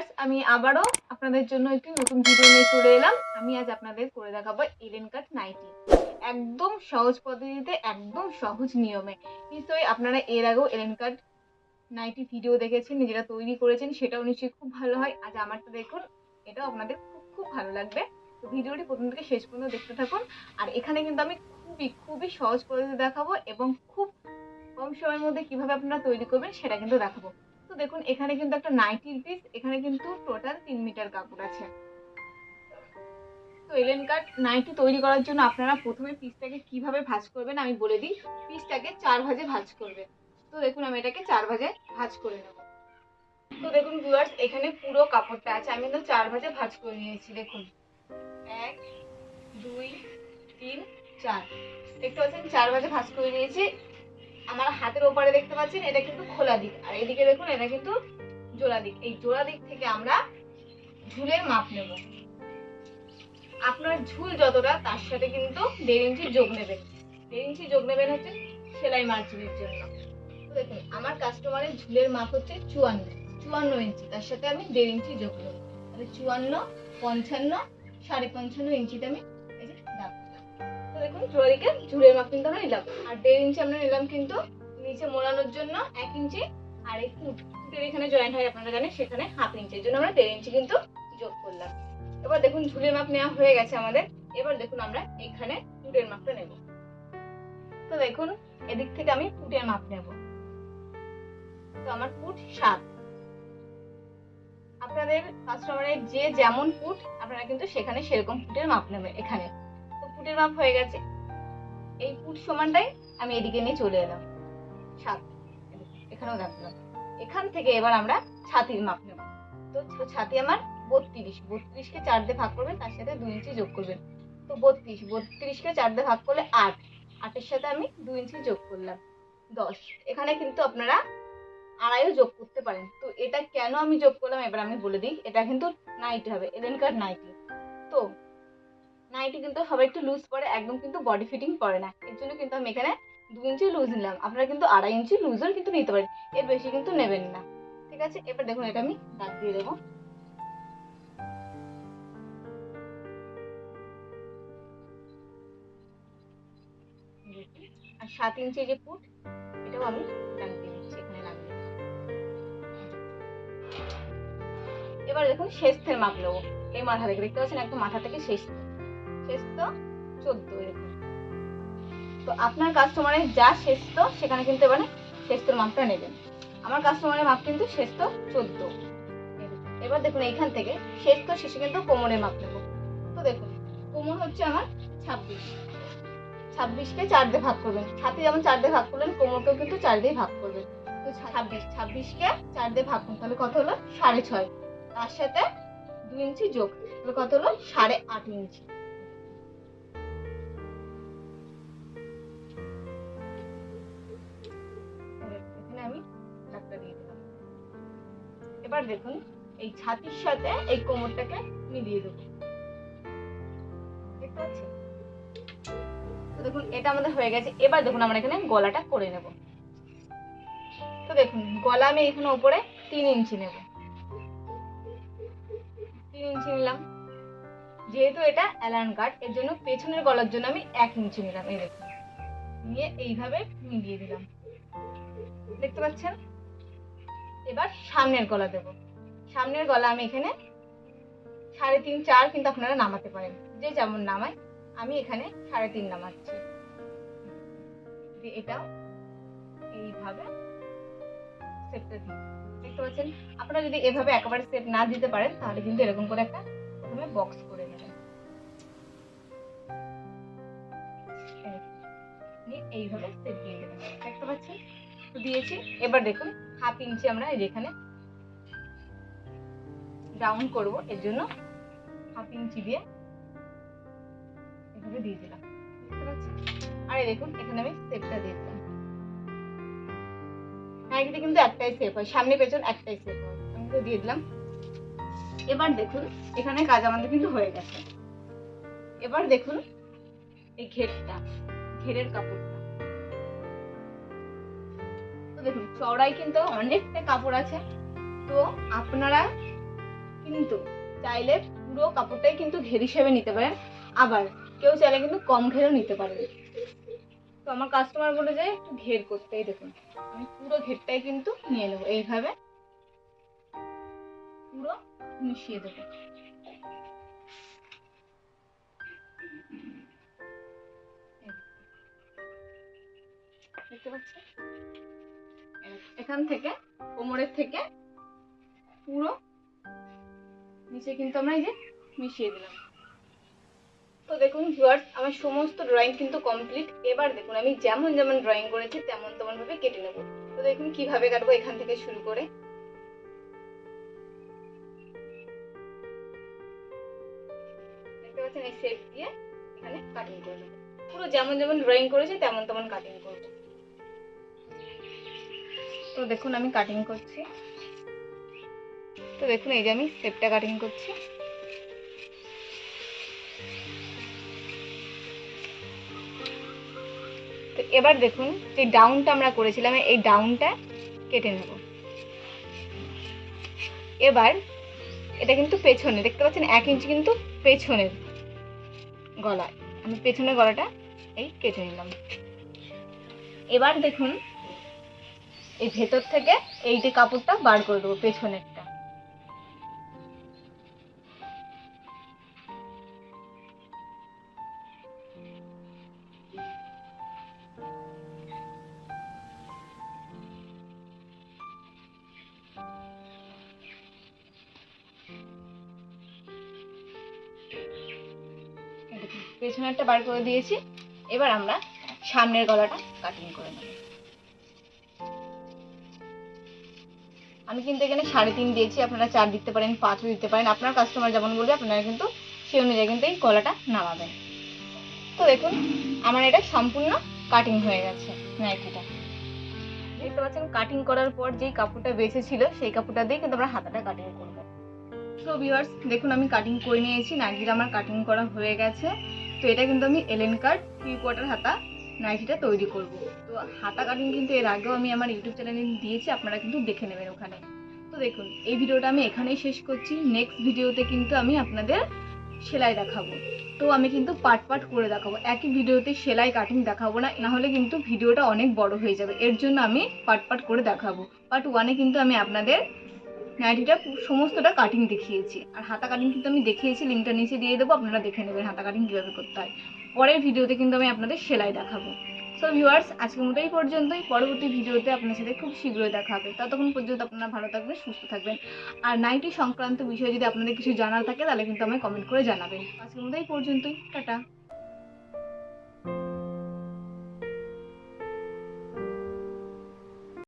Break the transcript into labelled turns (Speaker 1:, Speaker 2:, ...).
Speaker 1: Viewers, আমি আবারও আপনাদের জন্য একটি নতুন ভিডিও নিয়ে চলে এলাম। আমি আজ আপনাদের করে দেখাবো এলেন কাট নাইটি একদম সহজ পদ্ধতিতে, একদম সহজ নিয়মে। নিশ্চয়ই আপনারা এর আগেও এলেন কাট নাইটি ভিডিও দেখেছেন, নিজেরা তৈরি করেছেন, সেটাও নিশ্চয়ই খুব ভালো হয়। আজ আমারটা দেখুন, এটাও আপনাদের খুব খুব ভালো লাগবে। তো ভিডিওটি প্রথম থেকে শেষ পর্যন্ত দেখতে থাকুন। আর এখানে কিন্তু আমি খুবই খুবই সহজ পদ্ধতি দেখাবো এবং খুব কম সময়ের মধ্যে কীভাবে আপনারা তৈরি করবেন, সেটা কিন্তু দেখাবো। দেখুন, এখানে কিন্তু একটা নাইটির পিস এখানে কিন্তু টোটাল তিন মিটার কাপড় আছে। তো এলেন কাট নাইটি তৈরি করার জন্য আপনারা প্রথমে পিসটাকে কীভাবে ভাঁজ করবেন আমি বলে দিই। পিসটাকে চার ভাজে ভাঁজ করবেন। তো দেখুন, আমি এটাকে চার ভাজে ভাঁজ করে নেব। তো দেখুন ভিউয়ার্স এখানে পুরো কাপড়টা আছে। আমি কিন্তু চার ভাজে ভাঁজ করে নিয়েছি, দেখুন। এক, দুই, তিন, চার। দেখতে পাচ্ছেন, চার ভাজে ভাঁজ করে নিয়েছি। আমার হাতের ওপারে দেখতে পাচ্ছেন, এটা কিন্তু খোলা দিক। আর এদিকে দেখুন, এটা কিন্তু জোড়া দিক। এই জোড়া দিক থেকে আমরা ঝুলের মাপ নেব। আপনার ঝুল যতটা, তার সাথে কিন্তু দেড় ইঞ্চি যোগ নেবেন। দেড় ইঞ্চি যোগ নেবেন হচ্ছে সেলাই মার্জিনের জন্য। দেখুন, আমার কাস্টমারের ঝুলের মাপ হচ্ছে চুয়ান্ন। চুয়ান্ন ইঞ্চি, তার সাথে আমি দেড় ইঞ্চি যোগ নেব। তাহলে চুয়ান্ন, পঞ্চান্ন, সাড়ে পঞ্চান্ন ইঞ্চিতে আমি দেখুন জোড়াদিকে ঝুলের মাপ কিন্তু আমরা নিলাম। আর দেড় ইঞ্চি আমরা নিলাম কিন্তু নিচে মোড়ানোর জন্য এক ইঞ্চি আর ফুটের এখানে জয়েন্ট হয় আপনারা জানেন, সেখানে হাফ ইঞ্চির জন্য আমরা দেড় ইঞ্চি কিন্তু যোগ করলাম। এবার দেখুন ঝুলের মাপ নেওয়া হয়ে গেছে আমাদের। এবার দেখুন আমরা এখানে ফুটের মাপটা নেব। তো দেখুন, এদিক থেকে আমি ফুটের মাপ নেব। তো আমার ফুট সাত। আপনাদের কাস্টমারের যে যেমন ফুট আপনারা কিন্তু সেখানে সেরকম ফুটের মাপ নেবেন এখানে। ফুটের মাপ হয়ে গেছে। এই ফুট সমানটাই আমি এদিকে নিয়ে চলে এলাম। সাত। এখানেও রাখলাম। এখান থেকে এবার আমরা ছাতির মাপ নেব। তো ছাতি আমার বত্রিশ। বত্রিশকে চার দিয়ে ভাগ করবেন, তার সাথে দুই ইঞ্চি যোগ করবেন। তো বত্রিশ। বত্রিশকে চার দিয়ে ভাগ করলে আট। আটের সাথে আমি দুই ইঞ্চি যোগ করলাম। দশ। এখানে কিন্তু আপনারা আড়াইও যোগ করতে পারেন। তো এটা কেন আমি যোগ করলাম? এবার আমি বলে দিই। এটা কিন্তু নাইটি হবে। এলেন এলেনকার নাইটি তো নাইটি কিন্তু সবাই একটু লুজ পরে একদম কিন্তু বডি ফিটিং পরে না। এর জন্য কিন্তু আমি এখানে দু ইঞ্চি লুজ নিলাম। আপনারা কিন্তু আড়াই ইঞ্চি লুজও কিন্তু নিতে পারেন। এর বেশি কিন্তু নেবেন না। ঠিক আছে? এবার দেখুন, এটা আমি দাগ দিয়ে দেবো। আর সাত ইঞ্চি যে ফুট এটাও আমি দাগ দিয়ে দিচ্ছি, এখানে লাগিয়ে এবার দেখুন শেষের মাপ নেব। এই মাথা থেকে, দেখতে পাচ্ছেন? একদম মাথা থেকে শেষ শেষ চোদ্দ এরকম। তো আপনার কাস্টমারের যা শেষ সেখানে কিন্তু এবারে শেষতোর মাপটা নেবেন। আমার কাস্টমারের মাপ কিন্তু শেষ চোদ্দ এবার দেখুন এইখান থেকে, শেষ শেষে কিন্তু কোমরের মাপ নেব। তো দেখুন কোমর হচ্ছে আমার ছাব্বিশ। ছাব্বিশকে চার দিয়ে ভাগ করবেন। ছাতি যেমন চার দিয়ে ভাগ করলেন কোমরকেও কিন্তু চার দিয়ে ভাগ করবেন। তো ছাব্বিশ, ছাব্বিশকে চার দিয়ে ভাগ করুন, তাহলে কত হলো? সাড়ে ছয়। তার সাথে দু ইঞ্চি যোগ, তাহলে কত হলো? সাড়ে আট ইঞ্চি। দাগটা দিয়ে দিলাম। এবার দেখুন, এই ছাতির সাথে এই কোমরটাকে মিলিয়ে দেবো। তো দেখুন, এটা আমাদের হয়ে গেছে। এবার দেখুন, আমরা এখানে গলাটা করে নেব। তো দেখুন, গলা আমি এখানে উপরে তিন ইঞ্চি নেব। তিন ইঞ্চি নিলাম। যেহেতু এটা অ্যালার্ন কাট এর জন্য পেছনের গলার জন্য আমি এক ইঞ্চি নিলাম। এই দেখুন, নিয়ে এইভাবে মিলিয়ে দিলাম। দেখতে পাচ্ছেন? এবার সামনের গলা দেব। সামনের গলা আমি এখানে সাড়ে তিন, চার কিন্তু আপনারা নামাতে পারেন। যে যেমন নামায়, আমি এখানে সাড়ে তিন নামাচ্ছি। এটা এইভাবে সেপটা দিই, দেখতে পাচ্ছেন? আপনারা যদি এভাবে একেবারে সেপ না দিতে পারেন, তাহলে কিন্তু এরকম করে একটা প্রথমে বক্স করে নেবেন। এইভাবে সেপ দিয়ে দেবেন। দেখতে পাচ্ছেন? দিয়েছি। এবার দেখুন, হাফ ইঞ্চি আমরা এই যেখানে ডাউন করব। এর জন্য হাফ ইঞ্চি দিয়ে এভাবে দিয়ে দিলাম। আর দেখুন, এখানে আমি সেপটা দিয়ে দিলাম। নাইটিতে কিন্তু একটাই সেপ হয়। সামনে, পেছন একটাই সেপ হয়। আমি তো দিয়ে দিলাম। এবার দেখুন, এখানে কাজ আমাদের কিন্তু হয়ে গেছে। এবার দেখুন, এই ঘেরটা, ঘেরের কাপড়টা। তো দেখুন চওড়াই কিন্তু অনেকটা কাপড় আছে। তো আপনারা কিন্তু চাইলে পুরো কাপড়টাই কিন্তু ঘের হিসেবে নিতে পারেন। আবার কেউ চাইলে কিন্তু কম ঘেরও নিতে পারেন। তো আমার কাস্টমার বলে যে একটু ঘের করতে এই দেখুন, আমি পুরো ঘেরটাই কিন্তু নিয়ে নেব। এইভাবে পুরো মিশিয়ে দেবো। দেখতে এখান থেকে, কোমরের থেকে, পুরো নিচে কিন্তু আমরা এই যে মিশিয়ে দিলাম। তো দেখুন ভিউয়ার্স আমার সমস্ত ড্রয়িং কিন্তু কমপ্লিট এবার দেখুন, আমি যেমন যেমন ড্রয়িং করেছি, তেমন তেমন ভাবে কেটে নেব। তো দেখুন কীভাবে কাটবো এখান থেকে শুরু করে। দেখতে পাচ্ছেন এই শেপ দিয়ে এখানে কাটিং করে পুরো যেমন যেমন ড্রয়িং করেছি, তেমন তেমন কাটিং করব। তো দেখুন আমি কাটিং করছি। তো দেখুন এই যে আমি শেপটা কাটিং করছি। তো এবার দেখুন যে ডাউনটা আমরা করেছিলাম, এই ডাউনটা কেটে নেব। এবার এটা কিন্তু পেছনে দেখতে পাচ্ছেন এক ইঞ্চি কিন্তু পেছনের গলায়। আমি পেছনের গলাটা এই কেটে নিলাম। এবার দেখুন এই ভেতর থেকে এই যে কাপড়টা বার করে দেবো, পেছনেরটা। পেছনেরটা বার করে দিয়েছি। এবার আমরা সামনের গলাটা কাটিং করে নেব। আমি কিন্তু এখানে সাড়ে তিন দিয়েছি, আপনারা চার দিতে পারেন পাঁচও দিতে পারেন। আপনার কাস্টমার যেমন বলবে, আপনারা কিন্তু সেই অনুযায়ী কিন্তু এই কলাটা নামাবেন। তো দেখুন, আমার এটা সম্পূর্ণ কাটিং হয়ে গেছে নাইটিটা দেখতে পাচ্ছেন কাটিং করার পর যেই কাপড়টা বেঁচে ছিল, সেই কাপড়টা দিয়ে কিন্তু আমরা হাতাটা কাটিং করব। তো ভিউয়ার্স দেখুন আমি কাটিং করে নিয়েছি নাইটিটা আমার কাটিং করা হয়ে গেছে। তো এটা কিন্তু আমি এলেন কাট থ্রি কোয়ার্টার হাতা নাইটিটা তৈরি করব। তো হাতা কাটিং কিন্তু এর আগেও আমি আমার ইউটিউব চ্যানেলে দিয়েছি, আপনারা কিন্তু দেখে নেবেন ওখানে। তো দেখুন, এই ভিডিওটা আমি এখানেই শেষ করছি। নেক্সট ভিডিওতে কিন্তু আমি আপনাদের সেলাই দেখাবো। তো আমি কিন্তু পার্ট পার্ট করে দেখাবো। একই ভিডিওতে সেলাই কাটিং দেখাবো না নাহলে কিন্তু ভিডিওটা অনেক বড় হয়ে যাবে। এর জন্য আমি পার্ট পার্ট করে দেখাবো। পার্ট ওয়ানে কিন্তু আমি আপনাদের নাইটিটা সমস্তটা কাটিং দেখিয়েছি। আর হাতা কাটিং কিন্তু আমি দেখিয়েছি, লিঙ্কটা নিচে দিয়ে দেবো, আপনারা দেখে নেবেন হাতা কাটিং কীভাবে করতে হয়। পরের ভিডিওতে কিন্তু আমি আপনাদের সেলাই দেখাবো। সো ভিউয়ার্স আজকের মতো এই পর্যন্তই। পরবর্তী ভিডিওতে আপনার সাথে খুব শীঘ্রই দেখা হবে। ততক্ষণ পর্যন্ত আপনারা ভালো থাকবেন, সুস্থ থাকবেন। আর নাইটি সংক্রান্ত বিষয়ে যদি আপনাদের কিছু জানার থাকে, তাহলে কিন্তু আমায় কমেন্ট করে জানাবেন। আজকের মতো এই পর্যন্তই। টাটা।